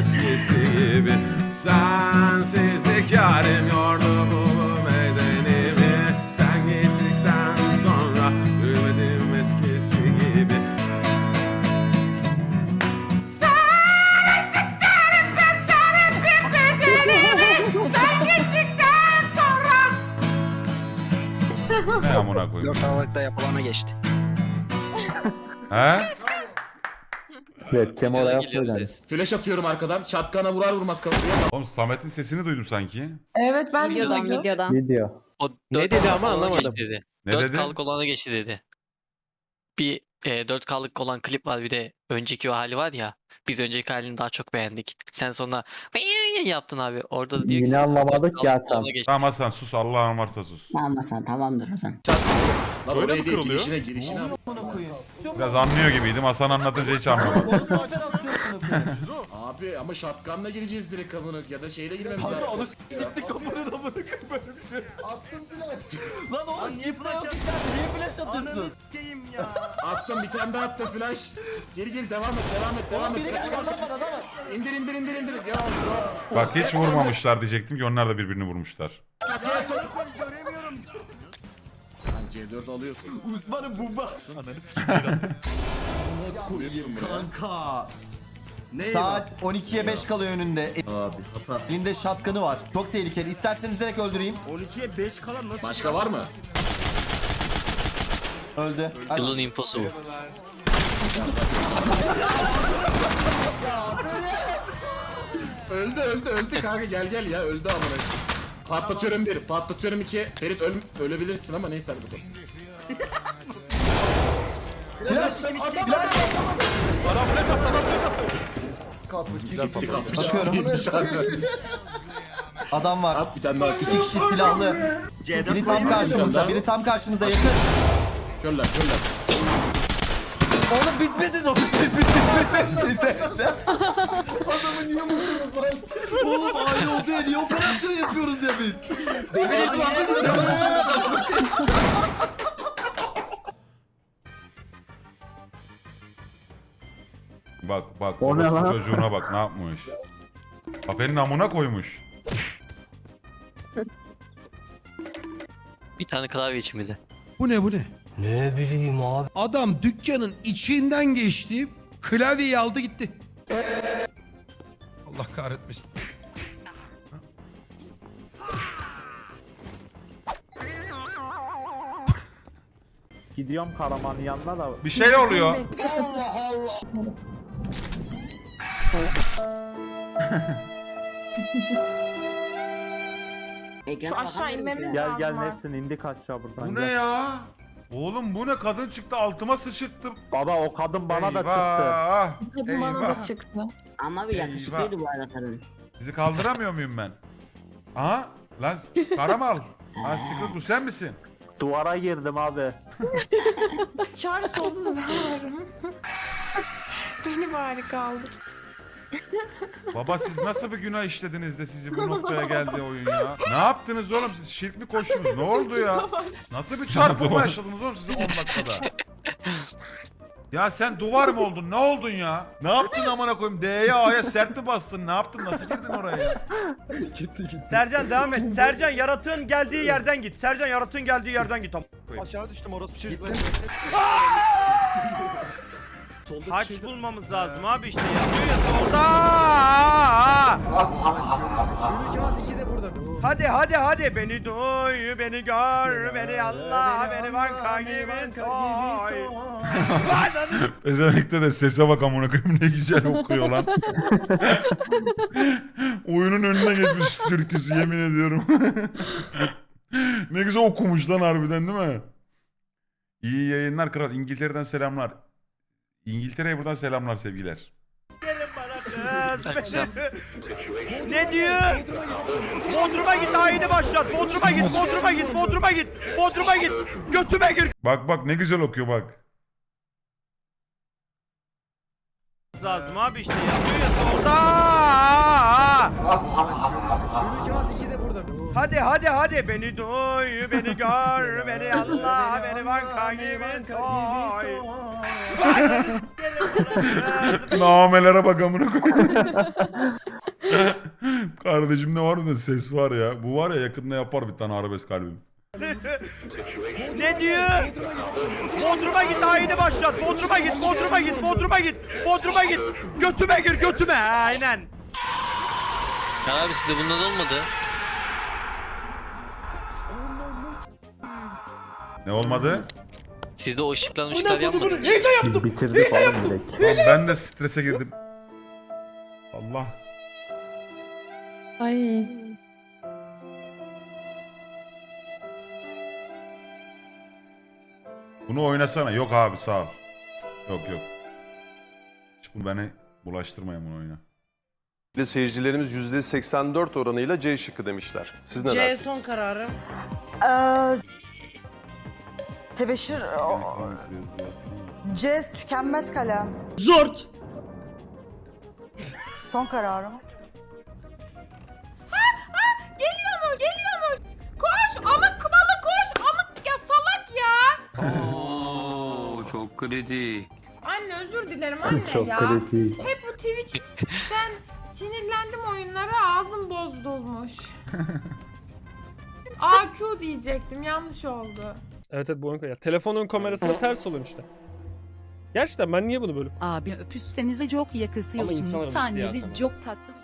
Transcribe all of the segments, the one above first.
eskisi gibi Sensizlik yarim yordu bu bedenimi Sen gittikten sonra Gülmedim eskisi gibi Ne amına koyayım? 4 Aralık'ta yapılana geçti. He? Oraya koyacağım. Flash atıyorum arkadan. Şatkana vurar vurmaz kafaya. Oğlum Samet'in sesini duydum sanki. Evet ben de Videodan duydum. videodan. Video. O Ne dört dedi ama anlamadım. geçti dedi. Ne 4 dedi? kalık olana geçti dedi. Bir e, 4 kalık olan klip var bir de önceki o hali var ya. Biz önceki halini daha çok beğendik. Sen sonra yaptın abi. Orada da diyor ki Yine anlamadık ya sen. olana geçti. Tamam Hasan sus Allah'ın varsa sus. Tamam Hasan tamamdır Hasan. Lan Öyle oraya mi değil kırılıyor? girişine girişine. Biraz anlıyor gibiydim Hasan anlatınca hiç anlamadım. Abi ama şatkanla gireceğiz direkt kapını ya da şeyle girmemiz lazım. Onu s**tik kapının amına koyayım böyle bir şey. Attım flash. Lan oğlum kimse yok içeride niye flash atıyorsun? Attım bir tane daha attı flash. Geri geri devam et devam et devam et. Kaç kaç adam var adam var. İndir indir indir indir. Ya ya. Bak hiç vurmamışlar diyecektim ki onlar da birbirini vurmuşlar. Lan C4 alıyorsun. Uzmanım bomba. Koyuyorsun buraya. Kanka. Saat 12'ye 5 kalıyor önünde. Abi hata. Elinde şatkanı var. Çok tehlikeli. İsterseniz direkt öldüreyim. 12'ye 5 kalan nasıl? Başka var mı? Öldü. Yılın infosu bu. Öldü öldü öldü kanka gel gel ya öldü amına. Patlatıyorum bir, patlatıyorum iki. Ferit öl ölebilirsin ama neyse hadi bakalım. Flash. Flash. Gitti kapı. Bakıyorum. Adam var. At bir tane daha. İki kişi silahlı. Biri tam karşımızda. Biri tam karşımıza yakın. Körler körler. Oğlum biz biziz oğlum. Biz biziz. Biz biziz. Adamı niye vuruyoruz lan? Oğlum aynı oldu ya. Niye operasyon yapıyoruz ya biz? Bak bak O ne lan? çocuğuna bak ne yapmış. Kafenin amına koymuş. Bir tane klavye için bir de. Bu ne bu ne? Ne bileyim abi. Adam dükkanın içinden geçti. Klavyeyi aldı gitti. Allah kahretmesin. Gidiyorum Karaman'ın yanına da. Bir şey oluyor. Ekrana Şu aşağı inmemiz misin? Gel gel Tamam. Nesrin indik aşağı buradan. Bu ne gel. ya? Oğlum bu ne kadın çıktı altıma sıçırttım. Baba o kadın bana da çıktı. Eyvah. Hadi bana da Eyvah. çıktı. Ama bir yakışıklıydı bu arada kadın. Sizi kaldıramıyor muyum ben? Aha lan Karamal. Ha Secret bu sen misin? Duvara girdim abi. Çağrı soldu da ben varım. Beni bari kaldır. Baba siz nasıl bir günah işlediniz de sizi bu noktaya geldi oyun ya? Ne yaptınız oğlum siz şirk mi koştunuz? Ne oldu ya? Nasıl bir çarpılma yaşadınız oğlum siz 10 dakikada? Ya sen duvar mı oldun? Ne oldun ya? Ne yaptın amına koyayım? D'ye A'ya sert mi bastın? Ne yaptın? Nasıl girdin oraya ya? Sercan devam et. Sercan yaratığın geldiği yerden git. Sercan yaratığın geldiği yerden git. Aşağı düştüm orası bir şey. Haç bulmamız lazım abi işte yazıyor ya solda. Hadi hadi hadi beni duy, beni gör, beni Allah, beni banka gibi soy. Özellikle de sese bak amına koyayım ne güzel okuyor lan. Oyunun önüne geçmiş türküsü yemin ediyorum. ne güzel okumuş lan harbiden değil mi? İyi yayınlar kral. İngiltere'den selamlar. İngiltere'ye buradan selamlar sevgiler. Kız beni- ne diyor? Bodrum'a git daha yeni başlat. Bodrum'a git, Bodrum'a git, Bodrum'a git, Bodrum'a git. Götüme gir. Bak bak ne güzel okuyor bak. Lazım abi işte yazıyor ya solda. Hadi hadi hadi beni duy, beni gör, beni anla, beni banka gibi soy. Namelere bak amına koyayım. Kardeşim ne var da ses var ya. Bu var ya yakında yapar bir tane arabesk kalbim. ne diyor? Bodrum'a git ayini başlat. Bodrum'a git, Bodrum'a git, Bodrum'a git, Bodrum'a git. Götüme gir, götüme. Aynen. Ya abi sizde bundan olmadı. Ne olmadı? Sizde o ışıklar ışıklar yanmadı. Heyecan yaptım. Biz bitirdik oğlum direkt. Lan ben de strese girdim. Allah. Ay. Bunu oynasana. Yok abi sağ ol. Yok yok. Hiç bunu beni bulaştırmayın bunu oyuna. Ve seyircilerimiz %84 oranıyla C şıkkı demişler. Siz ne C dersiniz? son kararım. Tebeşir C tükenmez kalem. Zort. Son kararım. Geliyor mu? Geliyor mu? Koş! Amık kımalı koş! Amık ya salak ya! Oo çok kritik. Anne özür dilerim anne Çok ya. kritik. Hep bu Twitch'ten sinirlendim oyunlara ağzım bozdulmuş. AQ diyecektim yanlış oldu. Evet evet bu oyun ya. Telefonun kamerasına ters olun işte. Gerçekten ben niye bunu böyle Abi öpüşsenize çok Ama insan yakısıyorsunuz. arabası tabii. çok tatlı.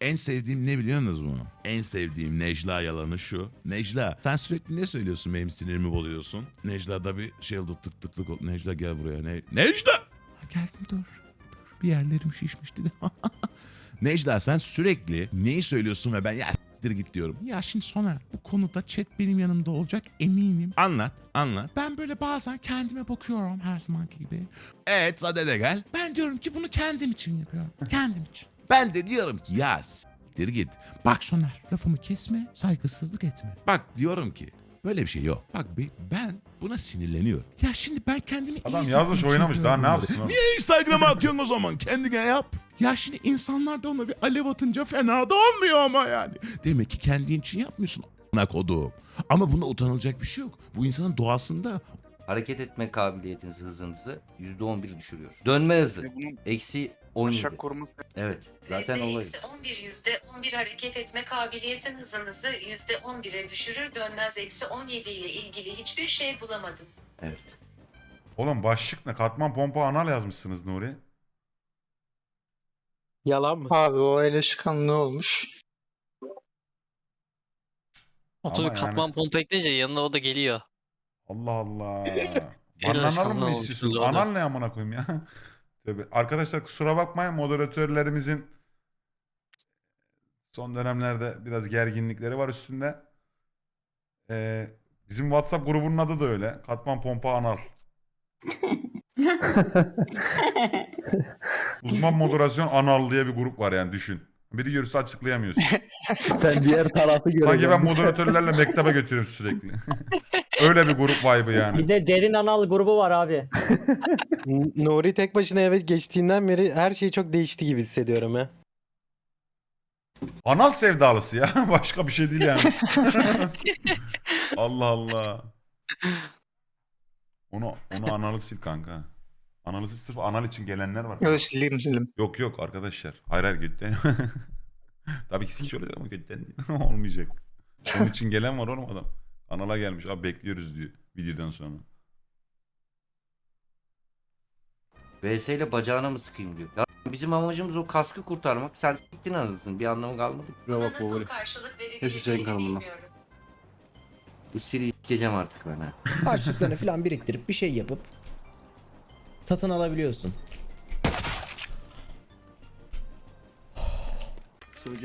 En sevdiğim ne biliyor musunuz bunu? En sevdiğim Necla yalanı şu. Necla sen sürekli ne söylüyorsun benim sinirimi bozuyorsun. Necla da bir şey oldu tık tıklık oldu. Necla gel buraya. Ne Necla! Ha, Geldim dur. Dur bir yerlerim şişmişti de. Necla sen sürekli neyi söylüyorsun ve ben ya s**tir git diyorum. Ya şimdi Soner bu konuda chat benim yanımda olacak eminim. Anlat anlat. Ben böyle bazen kendime bakıyorum her zamanki gibi. Evet Sade de gel. Ben diyorum ki bunu kendim için yapıyorum. Kendim için. Ben de diyorum ki ya s**tir git. Bak Soner lafımı kesme saygısızlık etme. Bak diyorum ki böyle bir şey yok. Bak bir ben buna sinirleniyorum. Ya şimdi ben kendimi iyi Adam hissetmek yazmış oynamış daha ne yapsın oğlum? Niye Instagram'a atıyorsun o zaman? Kendine yap. Ya şimdi insanlar da ona bir alev atınca fena da olmuyor ama yani. Demek ki kendin için yapmıyorsun a**ına koduğum. Ama buna utanılacak bir şey yok. Bu insanın doğasında. Hareket etme kabiliyetinizi, hızınızı %11 düşürüyor. Dönme hızı eksi 17. Evet zaten olay. 11 yüzde 11 hareket etme kabiliyetin hızınızı yüzde 11'e düşürür dönmez eksi 17 ile ilgili hiçbir şey bulamadım. Evet. Oğlum başlık ne? Katman pompa anal yazmışsınız Nuri. Yalan mı? Abi o ele çıkan ne olmuş? O Ama yani- katman pompa ekleyince yanına o da geliyor. Allah Allah. Banlanalım mı olmuş istiyorsunuz? orada. Anal ne amına koyayım ya? Tabii. Arkadaşlar kusura bakmayın moderatörlerimizin son dönemlerde biraz gerginlikleri var üstünde. Ee, bizim WhatsApp grubunun adı da öyle. Katman pompa anal. Uzman moderasyon anal diye bir grup var yani düşün. Biri görürse açıklayamıyorsun. Sen diğer tarafı göreceksin. Sanki ben moderatörlerle mektebe götürüyorum sürekli. Öyle bir grup vibe'ı yani. de derin anal grubu var abi. Nuri tek başına eve geçtiğinden beri her şey çok değişti gibi hissediyorum ya. Anal sevdalısı ya. Başka bir şey değil yani. Allah Allah. Onu onu analı sil kanka. Analı sil sırf anal için gelenler var. Ya silim silim. Yok yok arkadaşlar. Hayır hayır götten. Tabii ki sikiş olacak ama götten değil. Olmayacak. Onun için gelen var oğlum adam. Anala gelmiş. Abi bekliyoruz diyor videodan sonra. VS ile bacağına mı sıkayım diyor. Ya bizim amacımız o kaskı kurtarmak. Sen siktin anasını bir anlamı kalmadı. Nasıl karşılık verebileceğini bilmiyorum. Bu Siri sikeceğim artık ben ha. Harçlıklarını falan biriktirip bir şey yapıp satın alabiliyorsun.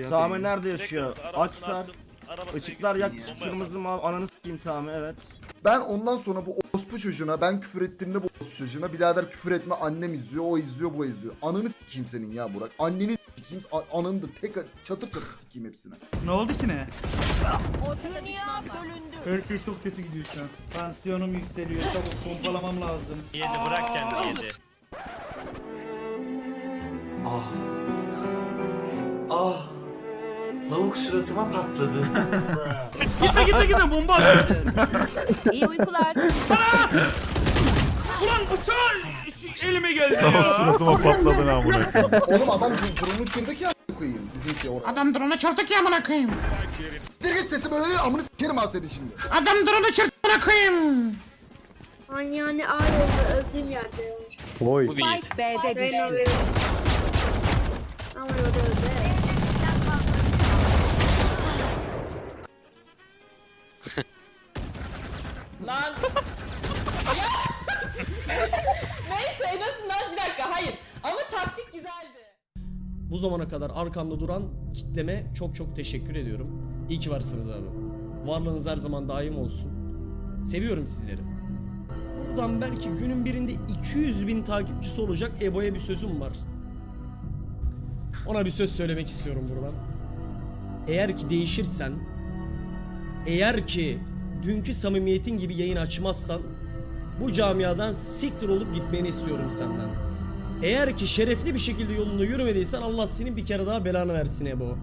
Sami nerede yaşıyor? Açsar. Işıklar yak kırmızı mavi ananı s**eyim Sami evet. Ben ondan sonra bu orospu çocuğuna ben küfür ettiğimde bu orospu çocuğuna birader küfür etme annem izliyor o izliyor bu izliyor. Ananı sikeyim senin ya Burak. Anneni sikeyim a- ananı da tekrar çatır çatır sikeyim hepsine. Ne oldu ki ne? Dünya bölündü. Her şey çok kötü gidiyor şu an. Tansiyonum yükseliyor çabuk pompalamam lazım. Yedi bırak kendini yedi. Ah. Lavuk suratıma patladı. Gitme gitme gitme bomba at. İyi uykular. Ulan bıçağı elime geldi Tamam ya. suratıma patladın amına koyayım. Oğlum adam drone'u kırdı ki a**ına koyayım bizimki oraya. Adam drone'u çarptı ya amına koyayım. Dir git sesi böyle değil amını sikerim ha seni şimdi. Adam drone'u çarptı amına koyayım. Yani ağır oldu öldüğüm yerde. Oy. Bu bir. B'de düştü. Ama o da öldü. Lan. Neyse en azından bir dakika hayır. Ama taktik güzeldi. Bu zamana kadar arkamda duran kitleme çok çok teşekkür ediyorum. İyi ki varsınız abi. Varlığınız her zaman daim olsun. Seviyorum sizleri. Buradan belki günün birinde 200 bin takipçisi olacak Ebo'ya bir sözüm var. Ona bir söz söylemek istiyorum buradan. Eğer ki değişirsen, eğer ki dünkü samimiyetin gibi yayın açmazsan bu camiadan siktir olup gitmeni istiyorum senden. Eğer ki şerefli bir şekilde yolunda yürümediysen Allah senin bir kere daha belanı versin Ebo.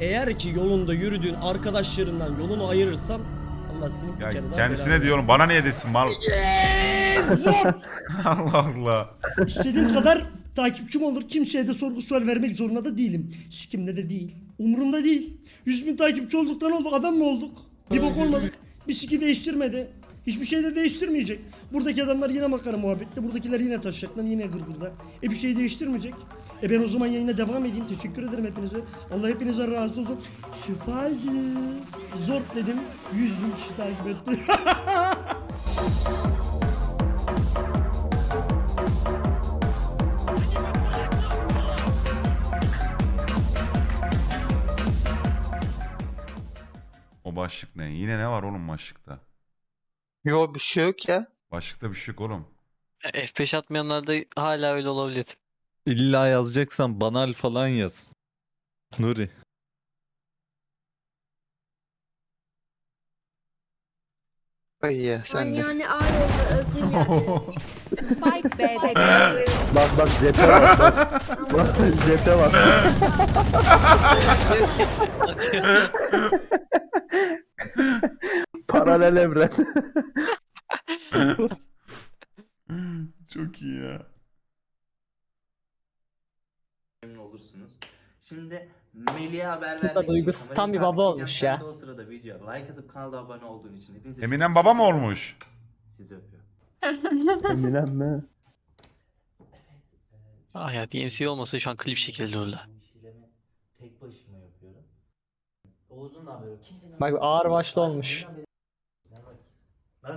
Eğer ki yolunda yürüdüğün arkadaşlarından yolunu ayırırsan Allah senin bir Ya kere daha kendisine belanı diyorum versin. bana niye desin mal. Allah Allah. İstediğim kadar takipçim olur. Kimseye de sorgu sual vermek zorunda da değilim. Kimde de değil. Umurumda değil. 100 bin takipçi olduktan olduk. Adam mı olduk? Bir bok olmadık. Bir siki değiştirmedi. Hiçbir şey de değiştirmeyecek. Buradaki adamlar yine makara muhabbette. Buradakiler yine taşacaklar. Yine gırgırda. E bir şey değiştirmeyecek. E ben o zaman yayına devam edeyim. Teşekkür ederim hepinize. Allah hepinize razı olsun. Şifacı. Zor dedim. 100 bin kişi takip etti. O başlık ne? Yine ne var oğlum başlıkta? Yo bir şey yok ya. Başlıkta bir şey yok oğlum. F5 atmayanlar da hala öyle olabilir. İlla yazacaksan banal falan yaz. Nuri. Ay ya sen de. Yani ağır oldu öldüğüm yerde. Spike B'de Bak bak jete bak. Bak, bak jete bak. Paralel evren. Çok iyi ya. Memnun olursunuz. Şimdi Melih'e haber vermek için duygusu kamerayı tam bir baba sabitleyeceğim. olmuş Sen ya. de o sırada videoya like atıp kanala abone olduğun için hepinize Eminem baba mı teşekkür ederim. olmuş? Sizi öpüyorum. Eminem mi? Ah ya DMC olmasa şu an klip şekilde olurdu. Tek başıma yapıyorum. Oğuz'un da haberi yok. Kimsenin Bak haberi ağır başlı olmuş.